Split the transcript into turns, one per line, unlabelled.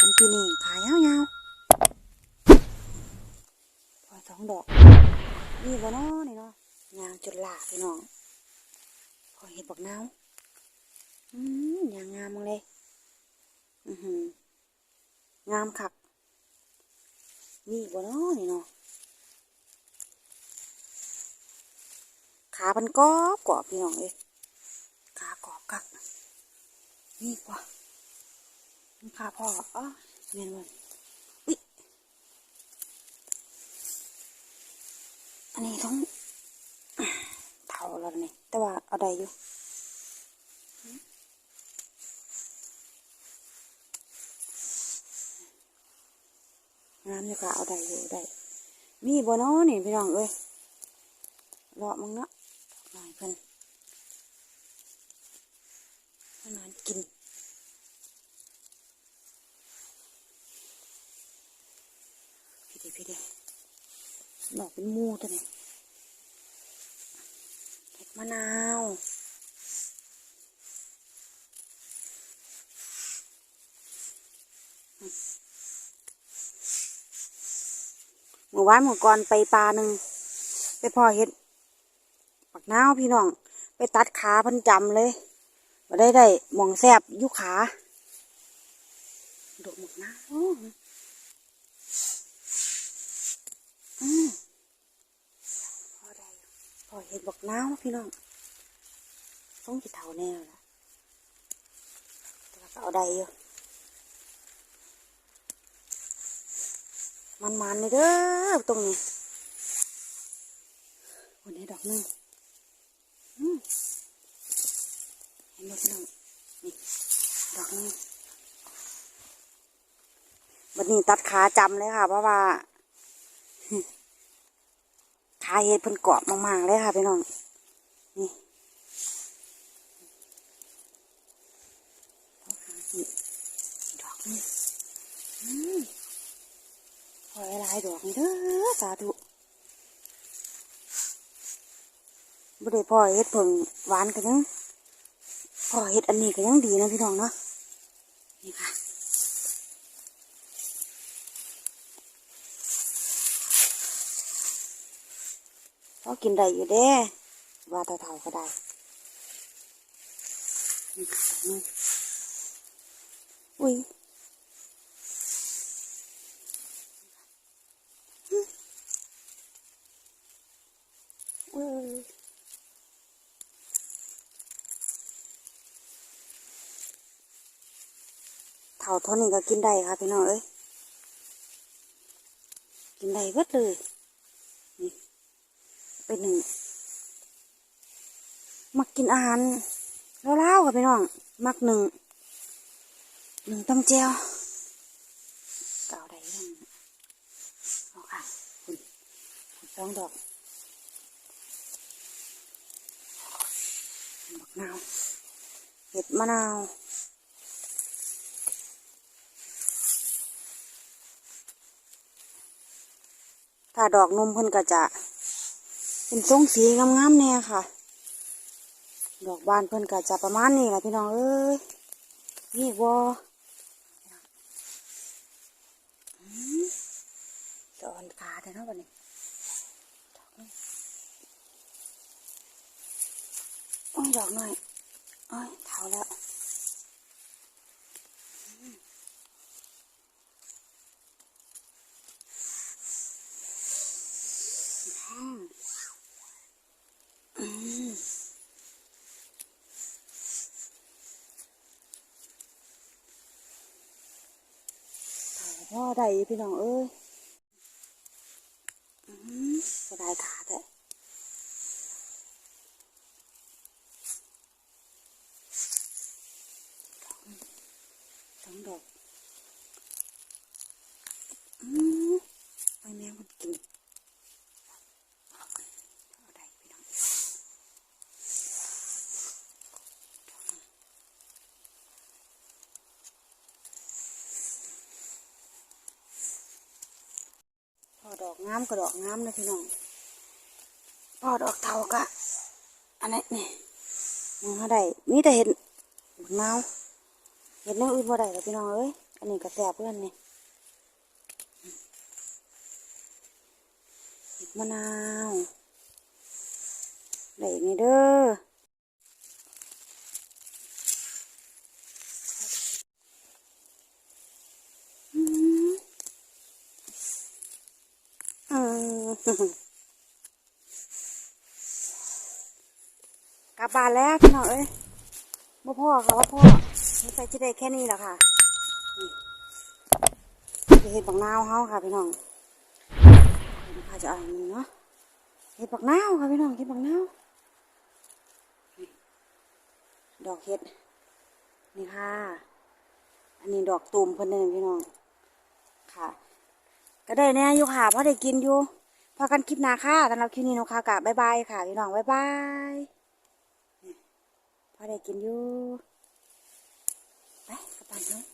คนปีนี้ขายยาวๆพอสองดอก นี่บ่นาะนี่เนาะยางจนหลาพี่น้องพอเห็ดบักนาอืมยางงามมากเลย อือหืองามคักนี่บ่นาะนี่เนาะขามันกรอบกรอบพี่น้องเอ้ยขากรอบคักนี่กว่า นี่ขาพ่ออ๋อเนียนวันอุ๊ยอันนี้ต้องเท่าแล้วนี่แต่ว่าเอาได้อยู่งามอยู่ค่ะเอาได้อยู่ได้ มีบ่เนาะนี่พี่น้องเอ้ยรอมึงเนาะหน่อยเพิ่นเพิ่นนอน กิพี่ดิพี่ดิดอกเป็นมูตัวนี้เห็ดมะนาวเมื่อวานเมื่อก่อนไปปลาหนึ่งไปพ่อเห็ดปักน้าวพี่น้อง ไปตัดขาพันจำเลยมาได้ได้หมองแซบยุขาดอกหมกน้าว อืม พอได้อยู่พอเห็นบอกน้าวพี่น้องต้องจิเท่าแน่ละแต่ว่าก็เอาได้อยู่มันมันเลยเด้อตรงนี้วันนี้ดอกนึงเห็นไหมพี่น้องนี่ดอกนึงวันนี้ตัดขาจำเลยค่ะ เพราะว่า ขาเห็ดเพิ่นกรอบมากๆเลยค่ะพี่น้อง นี่ดอกนี่อืมพอหลายดอกนี่เด้อสาธุบ่ได้พ่อเห็ดเพิ่งหวานกันยังพ่อเห็ดอันนี้ก็ยังดีนะพี่น้องเนาะนี่ค่ะ พอกินได้อยู่เด้ว่าเท่าๆก็ได้นี่ค่ะนี่อุ้ยอุ้ยเท่าเท่านี้ก็กินได้ค่ะพี่น้องเอ้ยกินได้เบิดเลยนี่ เป็นหนึ่งมักกินอาหารเล่าๆกับพี่น้อง มักหนึ่งหนึ่งตำเจียวเก่าได้ยังเอาค่ะคุณคุณสองดอกบักนาวเห็ดมะนาวถ้าดอกนมเพิ่นก็จะ เป็นทรงสีงามๆแน่ค่ะ ดอกบานเพิ่นก็จะประมาณนี้แหละพี่น้องเอ้ยนี่วอมสอนขาแต่เนาะวันนี้ดอกนี้โอ้ยดอกหน่อยโอ้ยเท่าแล้วอืมอืม พ่อได้พี่น้องเอ้ยอืมสบายขาแต่สองดอกอืมไปแมวมันกินเอาได้พี่น้องพอ ดอกงามก็ดอกงามนะพี่น้องพอดอกเทากะอันนี้นี่มองเขาได้มีแต่เห็ดบักนาวเห็ดแนวอื่นบ่ได้หรอกพี่น้องเอ้ยอันนี้ก็แสบเพื่อนนี่มะนาวได้อีกนี่เด้อมอืม กลับบ้านแล้วพี่น้องเอ้ยบ่พ่อค่ะว่าพ่อใส่จะได้แค่นี้แหละค่ะเห็ดบักนาวเฮาค่ะพี่น้องนี่ค่ะจะเอาอันนี้เนาะเห็ดบักนาวค่ะพี่น้องเห็ดบักนาวดอกเห็ดนี่ค่ะ อันนี้ดอกตูมเพิ่นเด้อพี่น้อง ค่ะ ก็ได้แน่อยู่ค่ะเพราะได้กินอยู่ พอกันคลิปหน้าค่ะสำหรับคลิปนี้นะคะกะบ๊ายบายค่ะพี่น้องบ๊ายบายพอได้กินอยู่ ไปกระปันเนาะ